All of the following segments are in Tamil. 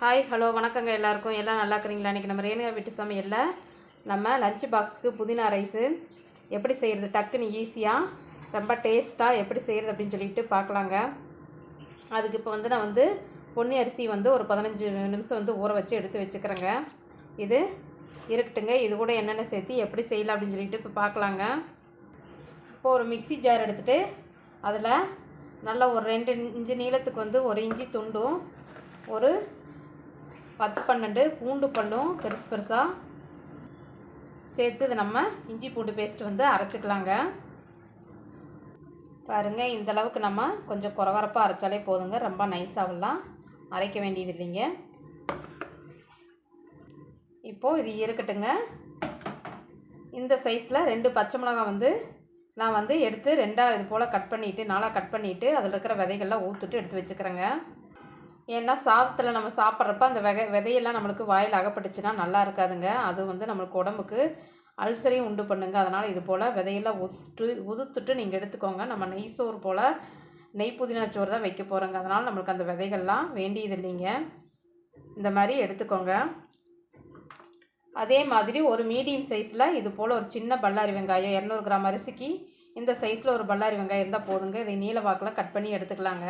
ஹாய் ஹலோ வணக்கங்க எல்லாருக்கும். எல்லாம் நல்லா இருக்கிறீங்களா? இன்றைக்கி நம்ம ரேணுகா வீட்டு சமையலில் நம்ம லஞ்ச் பாக்ஸுக்கு புதினா ரைஸு எப்படி செய்கிறது டக்குன்னு ஈஸியாக ரொம்ப டேஸ்ட்டாக எப்படி செய்கிறது அப்படின்னு சொல்லிட்டு பார்க்கலாங்க. அதுக்கு இப்போ வந்து நான் வந்து பொன்னி அரிசி வந்து ஒரு பதினஞ்சு நிமிஷம் வந்து ஊற வச்சு எடுத்து வச்சுக்கிறேங்க. இது இருக்கட்டுங்க. இது கூட என்னென்ன சேர்த்து எப்படி செய்யலாம் அப்படின்னு சொல்லிட்டு இப்போ பார்க்கலாங்க. இப்போ ஒரு மிக்ஸி ஜார் எடுத்துகிட்டு அதில் நல்லா ஒரு ரெண்டு இன்ச்சு நீளத்துக்கு வந்து ஒரு இஞ்சி துண்டும் ஒரு பத்து பன்னெண்டு பூண்டு பல்லும் பெருசு பெருசாக சேர்த்து இதை நம்ம இஞ்சி பூண்டு பேஸ்ட் வந்து அரைச்சிக்கலாங்க. பாருங்கள் இந்த அளவுக்கு நம்ம கொஞ்சம் குறகுறப்பாக அரைச்சாலே போதுங்க. ரொம்ப நைஸாகலாம் அரைக்க வேண்டியது இல்லைங்க. இப்போது இது இருக்கட்டுங்க. இந்த சைஸில் ரெண்டு பச்சை மிளகாய் வந்து நான் வந்து எடுத்து ரெண்டாக இது போல் கட் பண்ணிவிட்டு நாளாக கட் பண்ணிவிட்டு அதில் இருக்கிற விதைகள்லாம் ஊற்றுட்டு எடுத்து வச்சுக்கிறேங்க. ஏன்னா சாதத்தில் நம்ம சாப்பிட்றப்ப அந்த விதை விதையெல்லாம் நம்மளுக்கு வாயில் அகப்பட்டுச்சுன்னா நல்லா இருக்காதுங்க. அது வந்து நம்மளுக்கு உடம்புக்கு அல்சரையும் உண்டு பண்ணுங்க. அதனால் இது போல் விதையெல்லாம் உத்து உதுத்துட்டு நீங்கள் எடுத்துக்கோங்க. நம்ம நெய் சோறு போல் நெய் புதினா சோறு தான் வைக்க போகிறோங்க அதனால் நம்மளுக்கு அந்த விதைகள்லாம் வேண்டியது இல்லைங்க. இந்த மாதிரி எடுத்துக்கோங்க. அதே மாதிரி ஒரு மீடியம் சைஸில் இது போல் ஒரு சின்ன பல்லாரி வெங்காயம் இரநூறு கிராம் அரிசிக்கு இந்த சைஸில் ஒரு பல்லாரி வெங்காயம் இருந்தால் போதுங்க. இதை நீல வாக்கில் கட் பண்ணி எடுத்துக்கலாங்க.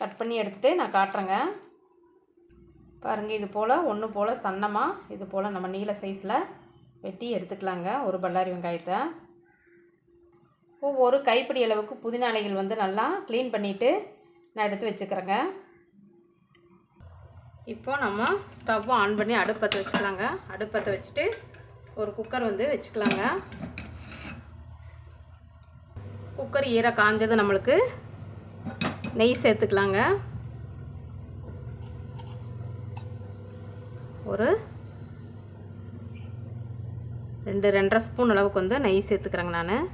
கட் பண்ணி எடுத்துகிட்டு நான் காட்டுறேங்க. பாருங்கள் இது போல் ஒன்று போல் சன்னமாக இது போல் நம்ம நீல சைஸில் வெட்டி எடுத்துக்கலாங்க ஒரு பல்லாரி வெங்காயத்தை. இப்போ ஒரு கைப்பிடி அளவுக்கு புதினாலைகள் வந்து நல்லா க்ளீன் பண்ணிவிட்டு நான் எடுத்து வச்சுக்கிறேங்க. இப்போ நம்ம ஸ்டவ்வை ஆன் பண்ணி அடுப்பத்தை வச்சுக்கலாங்க. அடுப்பத்தை வச்சுட்டு ஒரு குக்கர் வந்து வச்சுக்கலாங்க. குக்கர் ஈர காஞ்சது நம்மளுக்கு நெய் சேர்த்துக்கலாங்க. ஒரு ரெண்டு ரெண்டரை ஸ்பூன் அளவுக்கு வந்து நெய் சேர்த்துக்கிறேங்க நான்.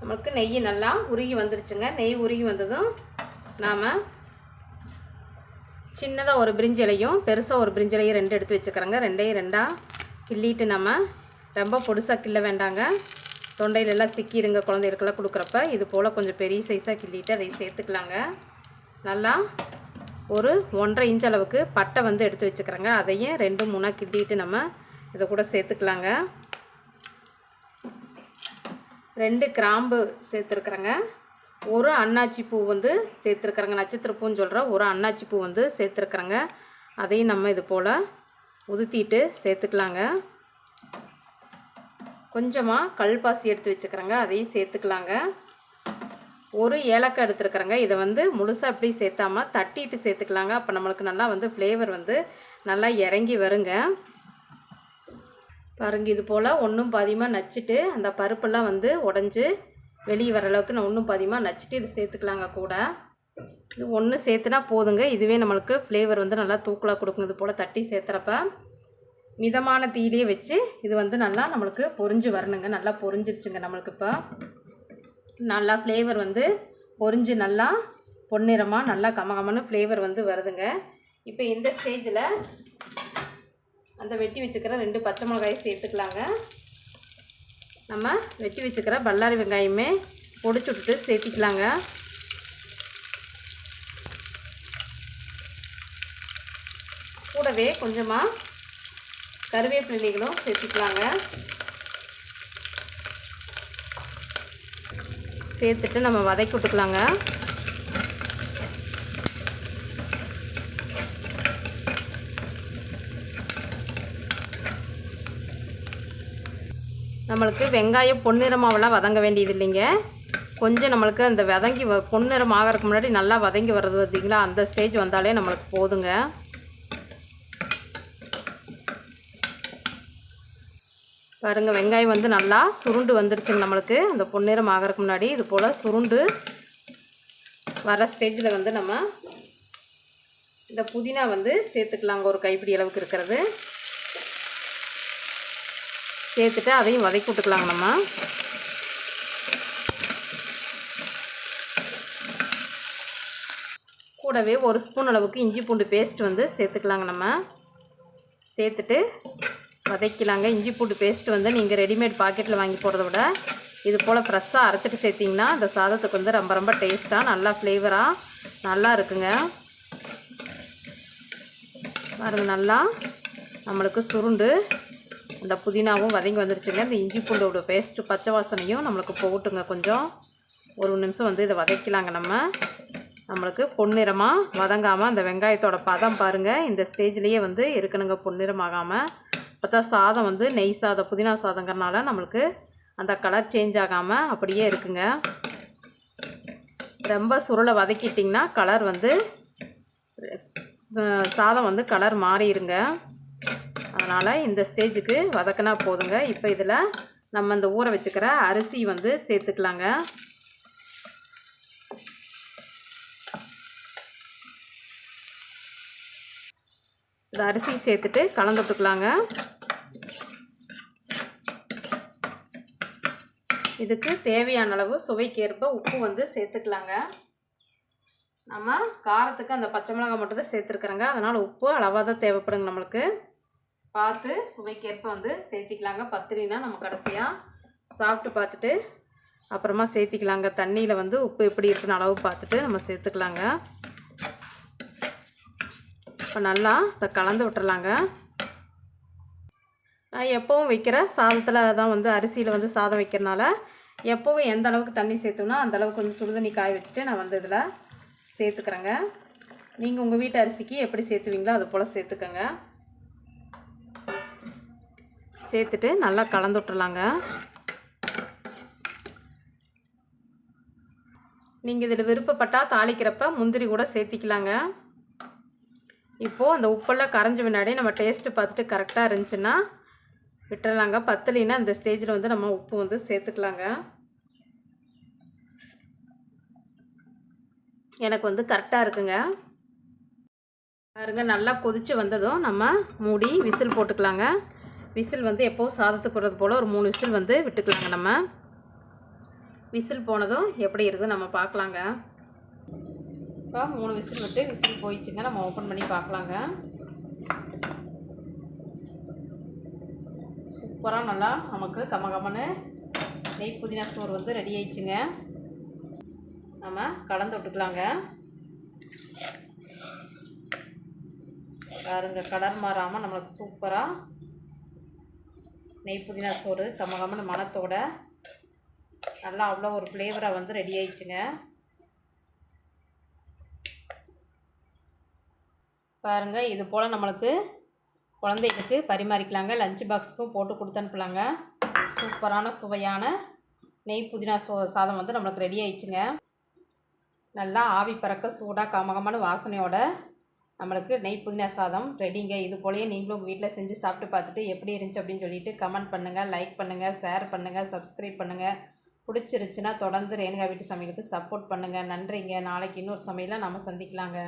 நம்மளுக்கு நெய் நல்லா உருகி வந்துருச்சுங்க. நெய் உருகி வந்ததும் நாம் சின்னதாக ஒரு பிரிஞ்சிலையும் பெருசாக ஒரு பிரிஞ்சிலையும் ரெண்டு எடுத்து வச்சுக்கிறேங்க. ரெண்டையும் ரெண்டாக கிள்ளிட்டு நம்ம ரொம்ப பொடுசாக கிள்ள வேண்டாங்க. தொண்டையிலெல்லாம் சிக்கி இருங்க குழந்தைகளுக்கெல்லாம் கொடுக்குறப்ப. இது போல் கொஞ்சம் பெரிய சைஸாக கிள்ளிட்டு அதை சேர்த்துக்கலாங்க. நல்லா ஒரு ஒன்றரை இன்ச் அளவுக்கு பட்டை வந்து எடுத்து வச்சுக்கிறேங்க. அதையும் ரெண்டு மூணாக கிள்ளிட்டு நம்ம இதை கூட சேர்த்துக்கலாங்க. ரெண்டு கிராம்பு சேர்த்துருக்குறேங்க. ஒரு அன்னாச்சி பூ வந்து சேர்த்துருக்குறேங்க. நட்சத்திர பூன்னு சொல்கிற ஒரு அன்னாச்சி பூ வந்து சேர்த்துருக்குறேங்க. அதையும் நம்ம இது போல் உதுத்திட்டு சேர்த்துக்கலாங்க. கொஞ்சமாக கல்பாசி எடுத்து வச்சுக்கிறேங்க. அதையும் சேர்த்துக்கலாங்க. ஒரு ஏலக்காய் எடுத்துருக்குறேங்க. இதை வந்து முழுசாக அப்படி சேர்த்தாமல் தட்டிட்டு சேர்த்துக்கலாங்க. அப்போ நம்மளுக்கு நல்லா வந்து ஃப்ளேவர் வந்து நல்லா இறங்கி வருங்க. பாருங்க இது போல் ஒன்றும் பாதியமாக நச்சுட்டு அந்த பருப்பெல்லாம் வந்து உடஞ்சி வெளியே வர அளவுக்கு நான் ஒன்றும் பாதியமாக நச்சுட்டு இதை சேர்த்துக்கலாங்க கூட. இது ஒன்று சேர்த்துனா போதுங்க. இதுவே நம்மளுக்கு ஃப்ளேவர் வந்து நல்லா தூக்கலாக கொடுக்கும். இது போல் தட்டி சேர்த்துறப்ப. மிதமான தீயிலே வச்சு இது வந்து நல்லா நம்மளுக்கு பொரிஞ்சு வரணுங்க. நல்லா பொறிஞ்சிருச்சுங்க நம்மளுக்கு இப்போ. நல்லா ஃப்ளேவர் வந்து பொறிஞ்சு நல்லா பொன்னிறமாக நல்லா கமகமன்னு ஃப்ளேவர் வந்து வருதுங்க. இப்போ இந்த ஸ்டேஜில் அந்த வெட்டி வச்சுக்கிற ரெண்டு பச்சை மிளகாயும் சேர்த்துக்கலாங்க. நம்ம வெட்டி வச்சுக்கிற பல்லாரி வெங்காயமே பொடிச்சு விட்டுட்டு சேர்த்திக்கலாங்க. கூடவே கொஞ்சமாக கருவேப்பிலைகளும் சேர்த்துக்கலாங்க. சேர்த்துட்டு நம்ம வதக்கி விட்டுக்கலாங்க. நம்மளுக்கு வெங்காயம் பொன்னிறமாவெல்லாம் வதங்க வேண்டியது இல்லைங்க. கொஞ்சம் நம்மளுக்கு அந்த வதங்கி வ பொன்னிறம் ஆகிறதுக்கு முன்னாடி நல்லா வதங்கி வர்றது பார்த்தீங்களா? அந்த ஸ்டேஜ் வந்தாலே நம்மளுக்கு போதுங்க. பாருங்கள் வெங்காயம் வந்து நல்லா சுருண்டு வந்துருச்சுங்க நம்மளுக்கு. அந்த பொன்னிறம் ஆகிறதுக்கு முன்னாடி இது போல் சுருண்டு வர ஸ்டேஜில் வந்து நம்ம இந்த புதினா வந்து சேர்த்துக்கலாங்க. ஒரு கைப்பிடி அளவுக்கு இருக்கிறது. சேர்த்துட்டு அதையும் வதக்கி விட்டுக்கலாங்க நம்ம. கூடவே ஒரு ஸ்பூன் அளவுக்கு இஞ்சி பூண்டு பேஸ்ட் வந்து சேர்த்துக்கலாங்க நம்ம. சேர்த்துட்டு வதக்கலாங்க. இஞ்சி பூண்டு பேஸ்ட் வந்து நீங்கள் ரெடிமேட் பாக்கெட்டில் வாங்கி போகிறத விட இது போல் ஃப்ரெஷ்ஷாக அரைச்சிட்டு சேர்த்திங்கன்னா இந்த சாதத்துக்கு வந்து ரொம்ப ரொம்ப டேஸ்ட்டாக நல்லா ஃப்ளேவராக நல்லா இருக்குங்க. பாருங்க நல்லா நம்மளுக்கு சுருண்டு அந்த புதினாவும் வதங்கி வந்துருச்சுங்க. இந்த இஞ்சி பூண்டோட பேஸ்ட்டு பச்சை வாசனையும் நம்மளுக்கு போகட்டுங்க கொஞ்சம். ஒரு நிமிஷம் வந்து இதை வதக்கலாங்க நம்ம. நம்மளுக்கு பொன்னிறமாக வதங்காமல் அந்த வெங்காயத்தோட பதம் பாருங்கள் இந்த ஸ்டேஜ்லேயே வந்து இருக்கணுங்க பொன்னிறமாகாமல் அப்போ தான் சாதம் வந்து நெய் சாதம் புதினா சாதங்கிறனால நம்மளுக்கு அந்த கலர் சேஞ்ச் ஆகாமல் அப்படியே இருக்குங்க. ரொம்ப சுருளை வதக்கிட்டிங்கன்னா கலர் வந்து சாதம் வந்து கலர் மாறிடுங்க அதனால் இந்த ஸ்டேஜுக்கு வதக்கினா போதுங்க. இப்போ இதில் நம்ம இந்த ஊற வச்சுக்கிற அரிசி வந்து சேர்த்துக்கலாங்க. இந்த அரிசி சேர்த்துட்டு கலந்துட்டுக்கலாங்க இதுக்கு தேவையான அளவு சுவைக்கேற்ப உப்பு வந்து சேர்த்துக்கலாங்க. நம்ம காரத்துக்கு அந்த பச்சை மிளகாய் மட்டும் தான் சேர்த்துருக்குறோங்க. அதனால் உப்பு அளவாக தான் தேவைப்படுங்க நம்மளுக்கு. பார்த்து சுவைக்கேற்ப வந்து சேர்த்திக்கலாங்க. பத்திரினா நம்ம கடைசியாக சாப்பிட்டு பார்த்துட்டு அப்புறமா சேர்த்திக்கலாங்க. தண்ணியில் வந்து உப்பு எப்படி இருக்குன்னு அளவு பார்த்துட்டு நம்ம சேர்த்துக்கலாங்க. இப்போ நல்லா இதை கலந்து விட்டுறலாங்க. நான் எப்போவும் வைக்கிற சாதத்தில் தான் வந்து அரிசியில் வந்து சாதம் வைக்கிறனால எப்போவும் எந்த அளவுக்கு தண்ணி சேர்த்தோம்னா அந்த அளவுக்கு கொஞ்சம் சுடுதண்ணி காய வச்சுட்டு நான் வந்து இதில் சேர்த்துக்கிறேங்க. நீங்கள் உங்கள் வீட்டு அரிசிக்கு எப்படி சேர்த்துவீங்களோ அது போல் சேர்த்துக்கோங்க. சேர்த்துட்டு நல்லா கலந்து விட்டுலாங்க நீங்கள் இதில் விருப்பப்பட்டால் தாளிக்கிறப்ப முந்திரி கூட சேர்த்திக்கலாங்க. இப்போது அந்த உப்பெல்லாம் கரைஞ்ச முன்னாடி நம்ம டேஸ்ட்டு பார்த்துட்டு கரெக்டாக இருந்துச்சுன்னா விட்டுறலாங்க. பத்தலைன்னா அந்த ஸ்டேஜில் வந்து நம்ம உப்பு வந்து சேர்த்துக்கலாங்க. எனக்கு வந்து கரெக்டாக இருக்குங்க. பாருங்க நல்லா கொதித்து வந்ததும் நம்ம மூடி விசில் போட்டுக்கலாங்க. விசில் வந்து எப்போவும் சாதத்துக்கு விடுறது போல் ஒரு மூணு விசில் வந்து விட்டுக்கலாங்க நம்ம. விசில் போனதும் எப்படி இருக்குது நம்ம பார்க்கலாங்க. இப்போ மூணு விசில் விட்டு விசில் போயிடுச்சுங்க. நம்ம ஓப்பன் பண்ணி பார்க்கலாங்க. சூப்பராக நல்லா நமக்கு கம நெய் புதினா சோறு வந்து ரெடி ஆயிடுச்சுங்க. நம்ம கலந்து விட்டுக்கலாங்க. பாருங்க கலர் மாறாமல் நம்மளுக்கு சூப்பராக நெய் புதினா சோறு கம கமன்னு மணத்தோட நல்லா அவ்வளோ ஒரு ஃப்ளேவராக வந்து ரெடி ஆயிடுச்சுங்க. பாருங்க இது போல் நம்மளுக்கு குழந்தைகளுக்கு பரிமாறிக்கலாங்க. லஞ்ச் பாக்ஸுக்கும் போட்டு கொடுத்து அனுப்பலாங்க. சூப்பரான சுவையான நெய் புதினா சோ சாதம் வந்து நம்மளுக்கு ரெடி ஆயிடுச்சுங்க. நல்லா ஆவி பறக்க சூடாக கமகமான வாசனையோட நம்மளுக்கு நெய் புதினா சாதம் ரெடிங்க இது போலயே நீங்களும் உங்கள் வீட்டில் செஞ்சு சாப்பிட்டு பார்த்துட்டு எப்படி இருந்துச்சு அப்படின்னு சொல்லிட்டு கமெண்ட் பண்ணுங்கள் லைக் பண்ணுங்கள் ஷேர் பண்ணுங்கள் சப்ஸ்கிரைப் பண்ணுங்கள் பிடிச்சிருச்சுன்னா தொடர்ந்து ரேணுகா வீட்டு சமையலுக்கு சப்போர்ட் பண்ணுங்கள் நன்றிங்க. நாளைக்கு இன்னொரு சமையலாக நம்ம சந்திக்கலாங்க.